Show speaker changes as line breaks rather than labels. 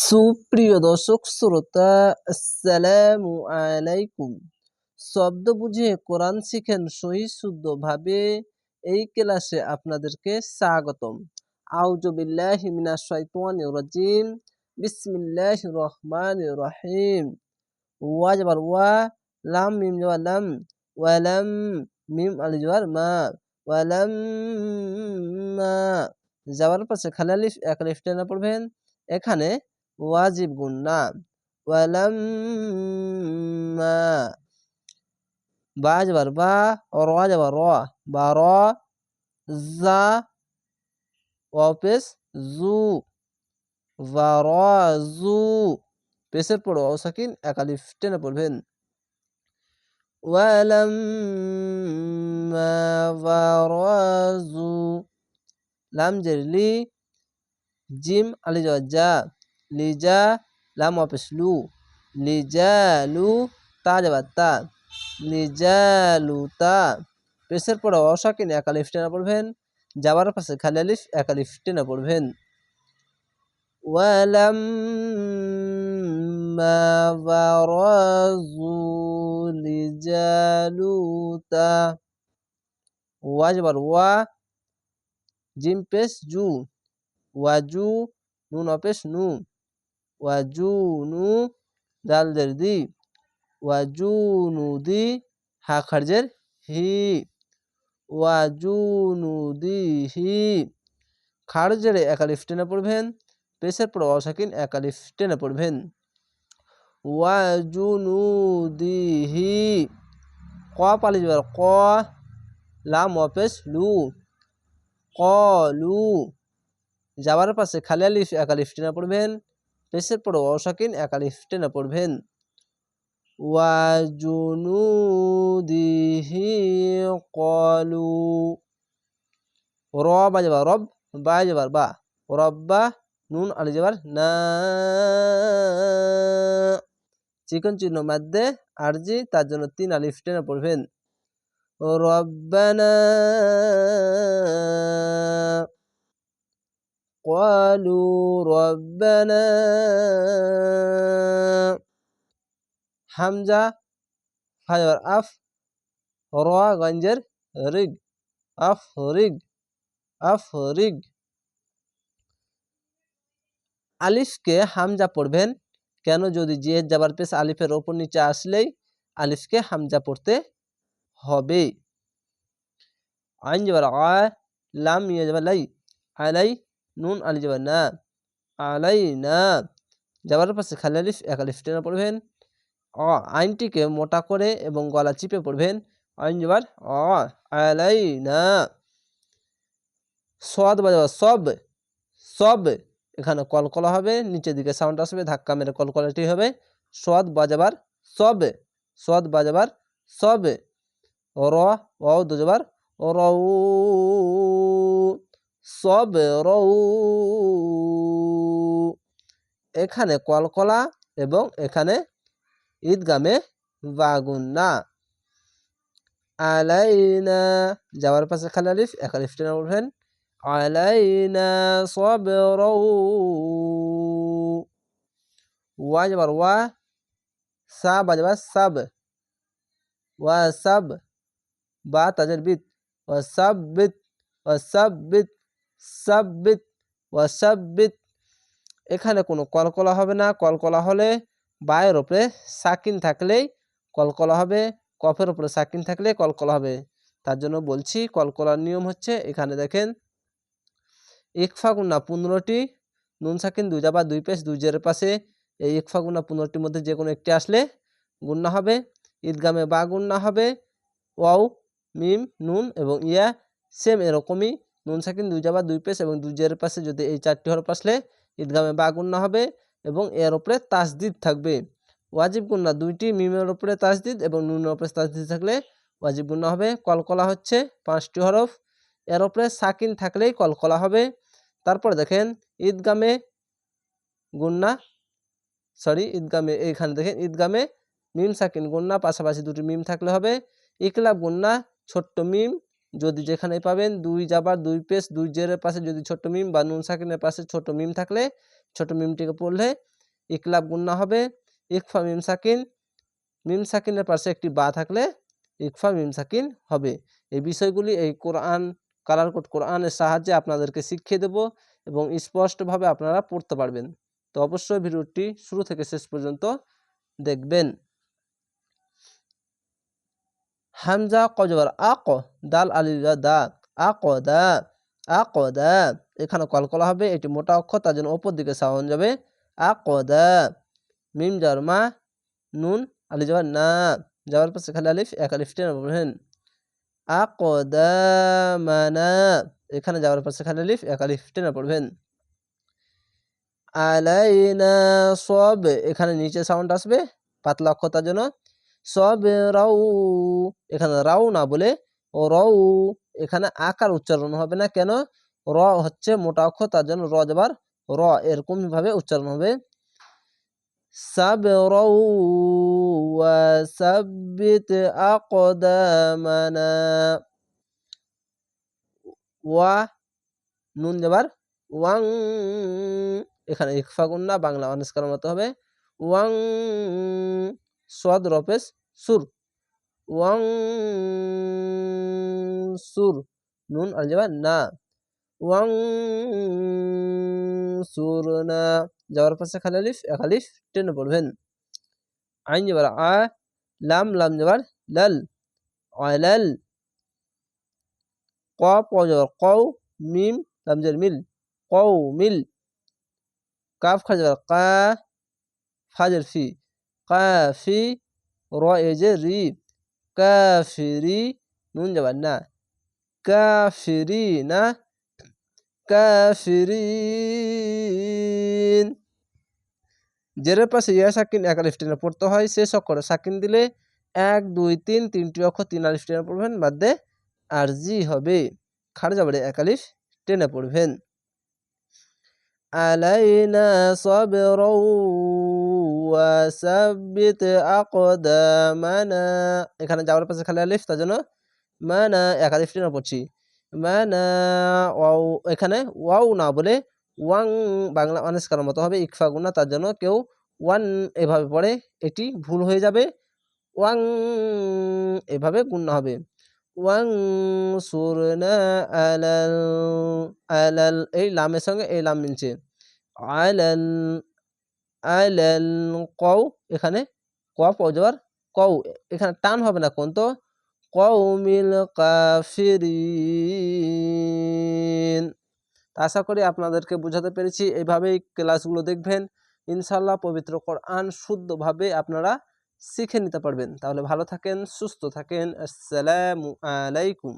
সুপ্রিয় দর্শক, শ্রোতা, আসসালামু আলাইকুম। শব্দ বুঝে কোরআন শিখেন সহি শুদ্ধ ভাবে এই ক্লাসে আপনাদেরকে স্বাগতম। আউযু বিল্লাহি মিনাশ শাইতানির রাজিম। বিসমিল্লাহির রহমানির রহিম। ওয়া যাবার ওয়া, লাম মিম যাবার লাম ওয়ালাম মিম আলি যাবার মা ওয়ালাম মা। যাওয়ার পাশে খালি আলিফ, এক আলিফ টেনে পড়বেন। এখানে ওয়াজিব গুন্না ওয়ালাম্মা বা যাবার বা র যাবার র, বা র, জা অপেস জু জু পেশের পড়ো অসাকিন একালিফ টেনে পড়বেন। ওয়ালাম্মা বারাজু লাম জেরলি জিম, আলি যা লিজা লাম অপেস লু লিজালু তা যাবার তা লিজালু তা পেশের পরে অসাকিন এক আলিফ টেনা পড়বেন যাবার পাশে খালি আলিফ এক আলিফ টেনা পড়বেন ولما برزوا لجالوت ওয়াজবার ওয়া জিম পেশ জু ওয়াজু নুন অপেশ নু ওয়াজুনু দালদের দি ওয়াজুনুদি হা খারজের হি ওয়াজুনুদি হি খারজের একালিফ টেনে পড়বেন পেশের পর অসাকিন একালিফ টেনে পড়বেন ওয়াজুনুদিহি ক পালি যাবার ক লাম অপেশ লু ক লু যাবার পাশে খালি আলিফ একালিফ টেনে পড়বেন পেশের পর অসাকিন একালিফ টেনে পড়বেন। ওয়াজুনুদিহি কলু। র বাজাবার রব বা যাবার বা। রব্বা নুন আলি যাবার না। চিকন চিহ্ন মাধ্যে আরজি, তার জন্য তিন আলিফ টেনে পড়বেন। রব্বানা قالوا ربنا হামজা ফাজার আফ র গঞ্জের রিগ আফ রিগ আফ রিগ আলিফকে হামজা পড়বেন কেন যদি যে যাবার পেশ আলিফের ওপর নিচে আসলেই আলিফকে হামজা পড়তে হবে আইন যাবার আ লাম ইয়ে যাবার লাই আলাই নুন আলি যাবার না। আলাই না যাবার পাশে খালি আলিফ, এক আলিফ টেনা পড়বেন। অ, আইনটিকে মোটা করে এবং গলা চিপে পড়বেন। আইন যাবার, অ আলাই না সদ বাজাবার সব। সব। এখানে কলকলা হবে, নিচের দিকে সাউন্ড আসবে, ধাক্কা মেরে কলকলাটি হবে। সদ বাজাবার সব। সদ বাজাবার সব। র ও দুজাবার রৌ সব রৌ এখানে কলকলা এবং এখানে ঈদগামে বাগুন্না। আলাইনা, যাওয়ার পাশে খালি আলিফ এক আলিফ টেনে উঠবেন। আলাইনা সবরৌ ওয়া যাবার ওয়া, সা বাজবার সাব। ওয়া সাব, বা তাজের বিত। ওয়া সাব্বিত ওয়া সাব্বিত সাব্বিত, ওয়া সাব্বিত। এখানে কোনো কলকলা হবে না। কলকলা হলে বায়ের ওপরে সাকিন থাকলেই কলকলা হবে, কফের ওপরে সাকিন থাকলে কলকলা হবে। তার জন্য বলছি কলকলার নিয়ম হচ্ছে, এখানে দেখেন ইকফা গুণা পনেরোটি, নুন সাকিন দুই জাবা দুই পেশ, দুই জের পাশে এই ইকফা গুণা পনেরোটির মধ্যে যে কোনো একটি আসলে গুন্না হবে। ঈদগামে বা গুন্না হবে। ওয়াও, মিম, নুন এবং ইয়া, সেম এরকমই নুন সাকিন দুই জাবা দুই পেশ এবং দুই জের পাশে যদি এই চারটি হরফ আসলে ঈদগামে বা গুন্না হবে এবং এর ওপরে তাসদিদ থাকবে। ওয়াজিব গুন্না দুইটি, মিমের ওপরে তাসদিদ এবং নুনের ওপরে তাসদিদ থাকলে ওয়াজিব গুন্না হবে। কলকলা হচ্ছে পাঁচটি হরফ, এর ওপরে সাকিন থাকলেই কলকলা হবে। তারপর দেখেন ঈদগামে গুন্না সরি ঈদগামে এইখানে দেখেন ঈদগামে মিম সাকিন গুন্না পাশাপাশি দুটি মিম থাকলে হবে। ইকলাব গুন্না ছোট্ট মিম যদি যেখানে পাবেন দুই যাবার দুই পেস দুই জেরের পাশে যদি ছোট মিম বা নুন সাকিনের পাশে ছোট মিম থাকলে ছোট মিমটিকে পড়লে ইকলাব গুন্না হবে। ইকফা মিম সাকিন মিম সাকিনের পাশে একটি বা থাকলে ইকফা মিম সাকিন হবে। এই বিষয়গুলি এই কোরআন, কালার কোড কোরআনের সাহায্যে আপনাদেরকে শিখিয়ে দেব এবং স্পষ্টভাবে আপনারা পড়তে পারবেন। তো অবশ্যই ভিডিওটি শুরু থেকে শেষ পর্যন্ত দেখবেন। হামজা কজবর, আক, দাল আলি দা, আক দা আক, দা। এখানে কলকলা হবে এটি মোটা অক্ষর তার জন্য ওপর দিকে সাউন্ড যাবে, আক, দা। মিম জারমা নুন, আলি যাবার না। যাওয়ার পাশে খালি আলিফ, এক আলিফ, টেনে পড়বেন আকদামানা এখানে যাওয়ার পাশে খালি আলিফ, এক আলিফ, টেনে পড়বেন আলাইনা সব, এখানে নিচে সাউন্ড আসবে, পাতলা অক্ষর তার জন্য। সব রাউ এখানে রাউ না বলে ও রউ এখানে আকার উচ্চারণ হবে না কেন র হচ্ছে মোটা অক্ষর তার জন্য র যাবার র এরকম ভাবে উচ্চারণ হবে صبرا وثبت أقدامنا ওয়া নুন যাবার ওয়াং এখানে ইকফা গুন্না বাংলা অনেস করার মতো হবে ওয়াং সদ রপেশ সুর। ওয়াং সুর। নুন যাবার না। ওয়াং সুরনা যাওয়ার পাশে খালি আলিফ, এক আলিফ, টেনে পড়বেন। আইন যাবার আ, লাম লাম যাবার লাল। আলাল। ক, প যাবার কও, মিম, লাম যাবার মিল। কও, মিল। কাফ, খা যাবার কা ফাজের ফি। কাফি র এজে রি কাফিরি নুন যাবার না কাফিরি না কাফিরিন জেরের পাশে ইয়া সাকিন এক আলিফ টেনে পড়তে হয় শেষ অক্ষরে সাকিন দিলে এক দুই তিন তিনটি অক্ষর তিন আলিফ টেনে পড়বেন বাদে আরজি হবে খাড় যাবারে এক আলিফ টেনে পড়বেন আলাইনা সাবরাও ওয়াসাব্বিত আকদামানা এখানে যাওয়ার পাশে খালি আলিফ, তার জন্য মানা, এক আলিফ টেনে পড়ছি। মানা, ওয়াও, এখানে ওয়াও না বলে ওয়াং বাংলা অনেস করার মতো হবে, ইকফা গুনা তার জন্য কেউ ওয়ান এভাবে পড়ে, এটি ভুল হয়ে যাবে। ওয়াং এভাবে গুণনা হবে। ওয়াং সুরনা আলাল আলাল, এই লামের সঙ্গে এই লাম মিলছে। আলাল কও, এখানে ক পজবার কও, এখানে টান হবে না কোন তো? কৌমিল কাফিরিন। আশা করি আপনাদেরকে বোঝাতে পেরেছি এইভাবেই ক্লাসগুলো দেখবেন। ইনশাল্লাহ পবিত্র কোরআন শুদ্ধভাবে আপনারা শিখে নিতে পারবেন। তাহলে ভালো থাকেন, সুস্থ থাকেন। আসসালামু আলাইকুম।